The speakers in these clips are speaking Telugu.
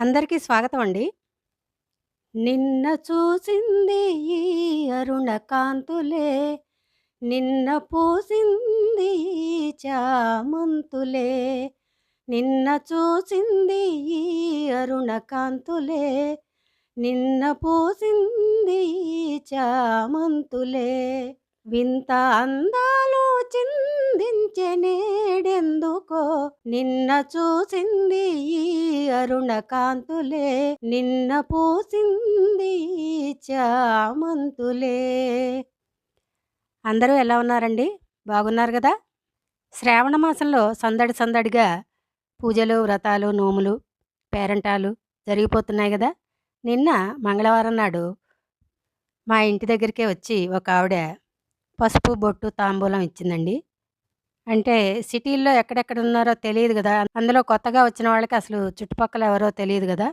అందరికీ స్వాగతం అండి. నిన్న చూసింది ఈ అరుణ కాంతులే, నిన్న పూసింది ఈ చామంతులే, నిన్న చూసింది ఈ అరుణ కాంతులే, నిన్న పూసింది ఈ చామంతులే. వింత అందాలు చిందించె నేడెందుకో? నిన్న చూసింది ఈ అరుణ కాంతులే నిన్న పూసింది చామంతులే. అందరూ ఎలా ఉన్నారండి? బాగున్నారు కదా? శ్రావణ మాసంలో సందడి సందడిగా పూజలు వ్రతాలు నోములు పేరంటాలు జరిగిపోతున్నాయి కదా? నిన్న మంగళవారం నాడు మా ఇంటి దగ్గరికే వచ్చి ఒక ఆవిడ పసుపు బొట్టు తాంబూలం ఇచ్చిందండి. అంటే సిటీల్లో ఎక్కడెక్కడ ఉన్నారో తెలియదు కదా. అందులో కొత్తగా వచ్చిన వాళ్ళకి అసలు చుట్టుపక్కల ఎవరో తెలియదు కదా.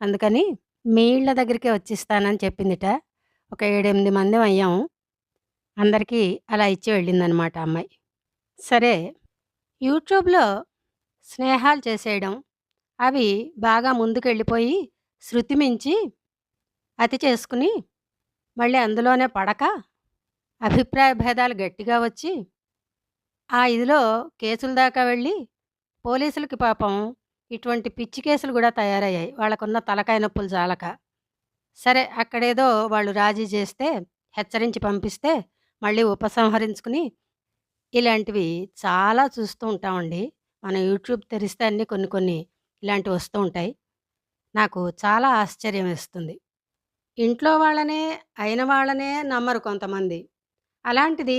అందుకని మీ ఇళ్ళ దగ్గరికే వచ్చిస్తానని చెప్పిందిట. ఒక ఏడెనిమిది మంది అయ్యాము. అందరికీ అలా ఇచ్చి వెళ్ళిందనమాట అమ్మాయి. సరే యూట్యూబ్లో స్నేహాలు చేసేయడం అవి బాగా ముందుకు వెళ్ళిపోయి శృతి మించి అతి చేసుకుని మళ్ళీ అందులోనే పడక అభిప్రాయ భేదాలు గట్టిగా వచ్చి ఆ ఇదిలో కేసుల దాకా వెళ్ళి పోలీసులకి పాపం ఇటువంటి పిచ్చి కేసులు కూడా తయారయ్యాయి. వాళ్ళకున్న తలకాయ నొప్పులు చాలక సరే అక్కడేదో వాళ్ళు రాజీ చేస్తే హెచ్చరించి పంపిస్తే మళ్ళీ ఉపసంహరించుకుని ఇలాంటివి చాలా చూస్తూ ఉంటామండి. మన యూట్యూబ్ తెరిస్తే అన్నీ కొన్ని కొన్ని ఇలాంటివి వస్తూ ఉంటాయి. నాకు చాలా ఆశ్చర్యం వేస్తుంది. ఇంట్లో వాళ్ళనే అయిన వాళ్ళనే నమ్మరు కొంతమంది. అలాంటిది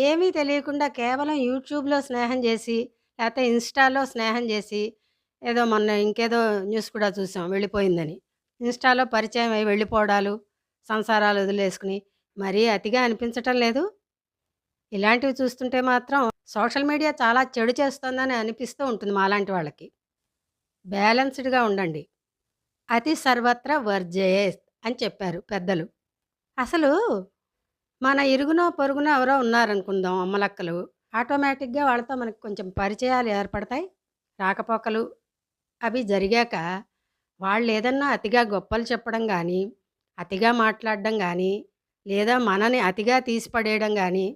ఏమీ తెలియకుండా కేవలం యూట్యూబ్‌లో స్నేహం చేసి, లేకపోతే ఇన్‌స్టాలో స్నేహం చేసి, ఏదో మొన్న ఇంకేదో న్యూస్ కూడా చూసాం వెళ్ళిపోయిందని. ఇన్‌స్టాలో పరిచయం అయి వెళ్ళిపోవడాలు, సంసారాలు వదిలేసుకుని, మరీ అతిగా అనిపించటం లేదు? ఇలాంటివి చూస్తుంటే మాత్రం సోషల్ మీడియా చాలా చెడు చేస్తోందని అనిపిస్తూ ఉంటుంది మాలాంటి వాళ్ళకి. బ్యాలెన్స్‌డ్‌గా ఉండండి. అతి సర్వత్ర వర్జయేత్ అని చెప్పారు పెద్దలు. అసలు మన ఇరుగునో, పొరుగునో ఎవరో ఉన్నారనుకుందాం అమ్మలక్కలు. ఆటోమేటిక్‌గా వాళ్ళతో మనకు కొంచెం పరిచయాలు ఏర్పడతాయి. రాకపోకలు అవి జరిగాక వాళ్ళు ఏదన్నా అతిగా గొప్పలు చెప్పడం కానీ అతిగా మాట్లాడడం కానీ లేదా మనని అతిగా తీసిపడేయడం కానీ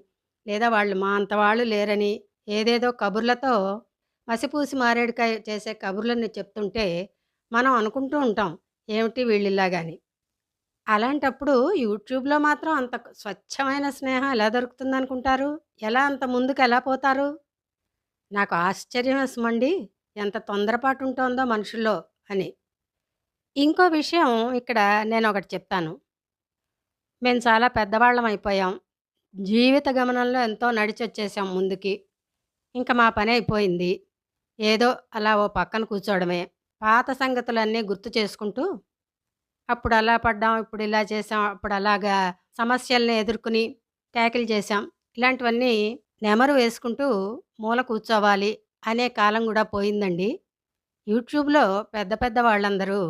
లేదా వాళ్ళు మా అంత వాళ్ళు లేరని ఏదేదో కబుర్లతో మసిపూసి మారేడుకాయ చేసే కబుర్లని చెప్తుంటే మనం అనుకుంటూ ఉంటాం. ఏమిటి వీళ్ళిలాగని. అలాంటప్పుడు యూట్యూబ్‌లో మాత్రం అంత స్వచ్ఛమైన స్నేహం ఎలా దొరుకుతుందనుకుంటారు? ఎలా అంత ముందుకు ఎలా పోతారు? నాకు ఆశ్చర్యం వేసమండి. ఎంత తొందరపాటు ఉంటుందో మనుషుల్లో అని. ఇంకో విషయం ఇక్కడ నేను ఒకటి చెప్తాను. మేము చాలా పెద్దవాళ్ళం అయిపోయాం. జీవిత గమనంలో ఎంతో నడిచి వచ్చేసాం ముందుకి. ఇంకా మా పని అయిపోయింది. ఏదో అలా ఓ పక్కన కూర్చోవడమే. పాత సంగతులన్నీ గుర్తు చేసుకుంటూ అప్పుడు అలా పడ్డాం, ఇప్పుడు ఇలా చేసాం, అప్పుడు అలాగా సమస్యల్ని ఎదుర్కొని ట్యాకిల్ చేసాం ఇలాంటివన్నీ నెమరు వేసుకుంటూ మూల కూర్చోవాలి అనే కాలం కూడా పోయిందండి. యూట్యూబ్‌లో పెద్ద పెద్ద వాళ్ళందరూ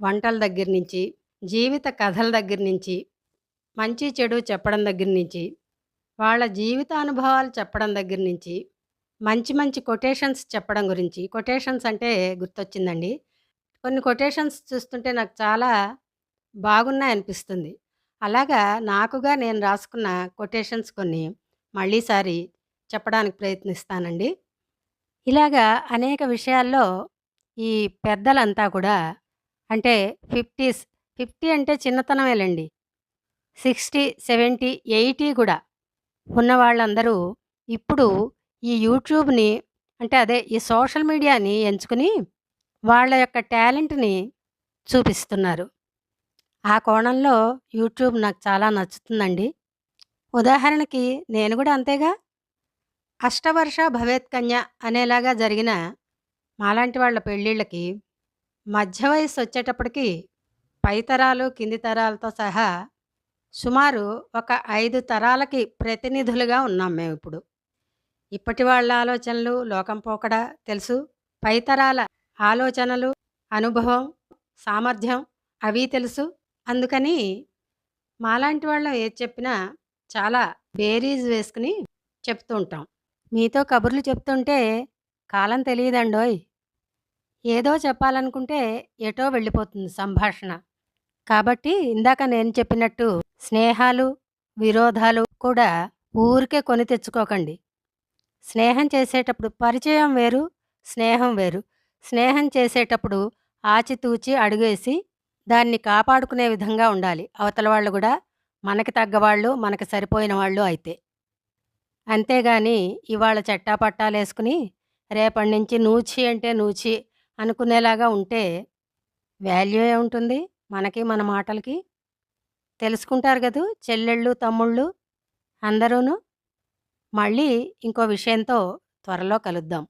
వంటల దగ్గర నుంచి, జీవిత కథల దగ్గర నుంచి, మంచి చెడు చెప్పడం దగ్గర నుంచి, వాళ్ళ జీవిత అనుభవాలు చెప్పడం దగ్గర నుంచి, మంచి మంచి కొటేషన్స్ చెప్పడం గురించి కొటేషన్స్ అంటే గుర్తొచ్చిందండి. కొన్ని కొటేషన్స్ చూస్తుంటే నాకు చాలా బాగున్నాయి అనిపిస్తుంది అలాగా నాకుగా నేను రాసుకున్న కొటేషన్స్ కొన్ని మళ్ళీసారి చెప్పడానికి ప్రయత్నిస్తానండి. ఇలాగా అనేక విషయాల్లో ఈ పెద్దలంతా కూడా అంటే 50స్ 50 అంటే చిన్నతనమేలండి సిక్స్టీ సెవెంటీ ఎయిటీ కూడా ఉన్న వాళ్ళందరూ ఇప్పుడు ఈ యూట్యూబ్‌ని అంటే అదే ఈ సోషల్ మీడియాని ఎంచుకుని వాళ్ళ యొక్క టాలెంట్‌ని చూపిస్తున్నారు. ఆ కోణంలో యూట్యూబ్ నాకు చాలా నచ్చుతుందండి. ఉదాహరణకి నేను కూడా అంతేగా. అష్టవర్ష భవేత్కన్య అనేలాగా జరిగిన మాలాంటి వాళ్ళ పెళ్ళిళ్ళకి మధ్య వయస్సొచ్చేటప్పటికి పై తరాలు, కింది తరాలతో సహా సుమారు ఒక ఐదు తరాలకి ప్రతినిధులుగా ఉన్నాం మేము ఇప్పుడు ఇప్పటి వాళ్ళ ఆలోచనలు, లోకం పోకడ తెలుసు. పై తరాల ఆలోచనలు, అనుభవం, సామర్థ్యం అవి తెలుసు. అందుకని మాలాంటి వాళ్ళం ఏది చెప్పినా చాలా బేరీజ్ వేసుకుని చెప్తూ ఉంటాం. మీతో కబుర్లు చెప్తుంటే కాలం తెలియదండోయ్ ఏదో చెప్పాలనుకుంటే ఎటో వెళ్ళిపోతుంది సంభాషణ. కాబట్టి ఇందాక నేను చెప్పినట్టు స్నేహాలు, విరోధాలు కూడా ఊరికే కొని తెచ్చుకోకండి. స్నేహం చేసేటప్పుడు పరిచయం వేరు, స్నేహం వేరు. స్నేహం చేసేటప్పుడు ఆచితూచి అడుగేసి దాన్ని కాపాడుకునే విధంగా ఉండాలి. అవతల వాళ్ళు కూడా మనకి తగ్గవాళ్ళు, మనకి సరిపోయిన వాళ్ళు అయితే. అంతేగాని ఇవాళ చట్టాపట్టాలేసుకుని రేపటి నుంచి నూచి అంటే నూచి అనుకునేలాగా ఉంటే వాల్యూ ఏముంటుంది మనకి, మన మాటలకి? తెలుసుకుంటారు కదూ చెల్లెళ్ళు, తమ్ముళ్ళు అందరూను. మళ్ళీ ఇంకో విషయంతో త్వరలో కలుద్దాం.